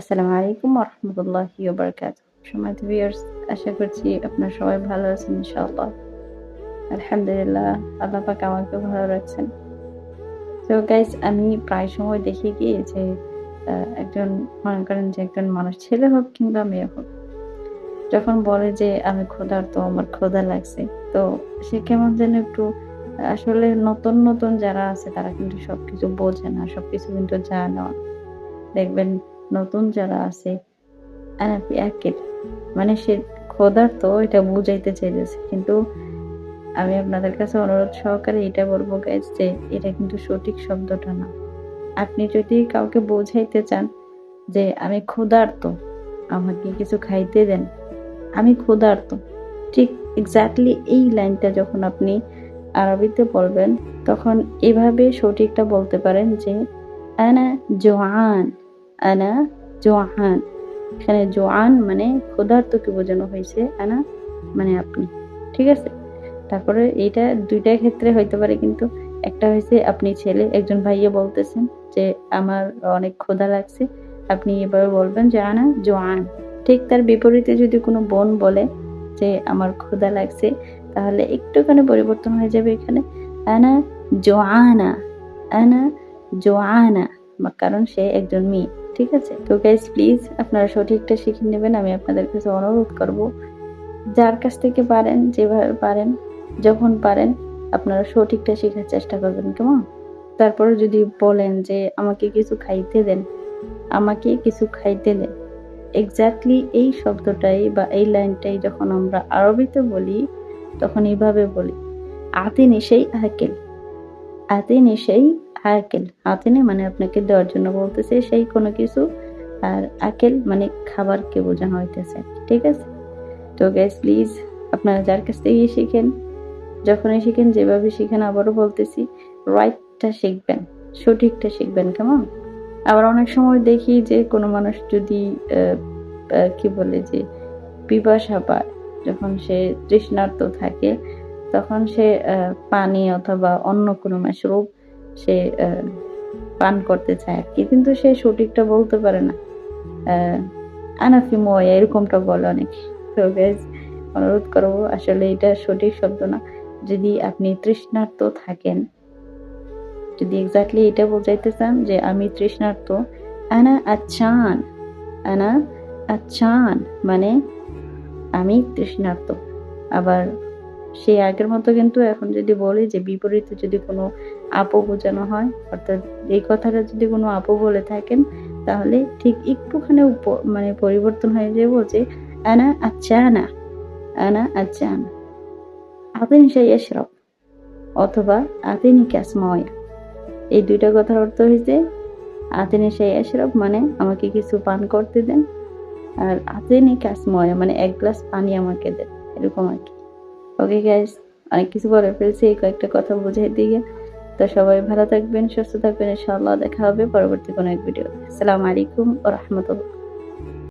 আসসালামু আলাইকুম রহমতুল্লাহি বারকাত সময় ভিউয়ার্স আশা করছি আপনারা সবাই ভালো আছেন ইনশাআল্লাহ। আলহামদুলিল্লাহ, আল্লাহ পাক আমাকে ভালো রাখছেন। তো গাইস আমি প্রায় সময় দেখি কি যে একজন মনে করেন যে একজন মানুষ ছেলে হোক কিংবা মেয়ে হোক, যখন বলে যে আমি খোদার তো আমার খোদা লাগছে, তো সে কেমন যেন একটু, আসলে নতুন নতুন যারা আছে তারা কিন্তু সবকিছু বোঝে না, সবকিছু কিন্তু জানে না। দেখবেন নতুন যারা আছে মানে সে ক্ষুধার্ত, এটা বুঝাইতে চাইতেছে। কিন্তু আমি আপনাদের কাছে অনুরোধ সহকারে এটা বলব গাইজ যে এটা কিন্তু সঠিক শব্দটা না। আপনি যদি কাউকে বোঝাইতে চান যে আমি ক্ষুধার্ত, আমাকে কিছু খাইতে দেন, আমি ক্ষুধার্ত। ঠিক এক্স্যাক্টলি এই লাইনটা যখন আপনি আরবিতে বলবেন, তখন এভাবে সঠিকটা বলতে পারেন যে, আনা জোয়ান। আনা জোয়ান এখানে জোয়ান মানে ক্ষুধার্তকে বোঝানো হয়েছে, আনা মানে আপনি, ঠিক আছে? তারপরে এইটা দুইটা ক্ষেত্রে হইতে পারে, কিন্তু একটা হয়েছে আপনি ছেলে, একজন ভাইয়া বলতেছেন যে, আমার অনেক ক্ষুধা লাগছে। আপনি এভাবে বলবেন যে, আনা জোয়ান ঠিক তার বিপরীতে যদি কোনো বোন বলে যে, আমার ক্ষুধা লাগছে, তাহলে একটুখানি পরিবর্তন হয়ে যাবে এখানে। আনা জোয়ানা আনা জোয়ানা কারণ সে একজন মেয়ে, ঠিক আছে? তো গাইজ প্লিজ আপনারা সঠিকটা শিখে নেবেন, আমি আপনাদের কাছে অনুরোধ করব। যার কাছ থেকে পারেন, যেভাবে পারেন, যখন পারেন, আপনারা সঠিকটা শেখার চেষ্টা করবেন, কেমন? তারপরে যদি বলেন যে, আমাকে কিছু খাইতে দেন। আমাকে কিছু খাইতে দেন। এক্স্যাক্টলি এই শব্দটাই বা এই লাইনটাই যখন আমরা আরবিতে বলি, তখন এইভাবে বলি আতিনি নিশেই আকেল। আতিনি সেই আকেল। আতিনি মানে আপনাকে দেওয়ার জন্য বলতেছে সেই কোনো কিছু। আর আকেল মানে খাবারকে বোঝানো হইতেছে। ঠিক আছে? তো গ্যাস প্লিজ আপনারা যার কাছ থেকে শিখেন, যখনই শিখেন, যেভাবে শিখেন, আবারও বলতেছি রাইটটা শিখবেন, সঠিকটা শিখবেন, কেমন? আবার অনেক সময় দেখি যে কোনো মানুষ যদি কি বলে যে পিপাসা পায় যখন সে তৃষ্ণার্ত থাকে, তখন সে পানি অথবা অন্য কোনো মাশরুব সে পান করতে চায় আর কি। কিন্তু সে সঠিকটা বলতে পারে না। আনাফি ময়া, এরকমটা বলে অনেকে। তো গাইজ অনুরোধ করব, আসলে এটা সঠিক শব্দ না। যদি আপনি তৃষ্ণার্ত থাকেন, যদি এক্স্যাক্টলি এটা বোঝাইতে চান যে আমি তৃষ্ণার্ত, আনা আচ্ছান আনা আচ্ছান মানে আমি তৃষ্ণার্ত। আবার সেই আগের মতো কিন্তু এখন যদি বলি যে বিপরীতে যদি কোনো আপু বোঝানো হয়, অর্থাৎ এই কথাটা যদি কোনো আপু বলে থাকেন, তাহলে ঠিক একটুখানি মানে পরিবর্তন হয়ে যাব যে আনা আচ্ছানা আনা আচ্ছানা, আতিনি সেই এসরব অথবা আতিনি ক্যাসময়া এই দুইটা কথার অর্থ হয়েছে আতিনি সেই এসরব মানে আমাকে কিছু পান করতে দেন আর আতিনি ক্যাসময়া মানে এক গ্লাস পানি আমাকে দেন, এরকম আর কি। ওকে গ্যাস অনেক কিছু বলে ফেলছি এই কয়েকটা কথা বোঝাই দিয়ে তো সবাই ভালো থাকবেন, সুস্থ থাকবেন, ইনশাআল্লাহ দেখা হবে পরবর্তী কোনো এক ভিডিও আসসালামু আলাইকুম ও রহমতুল্লাহ।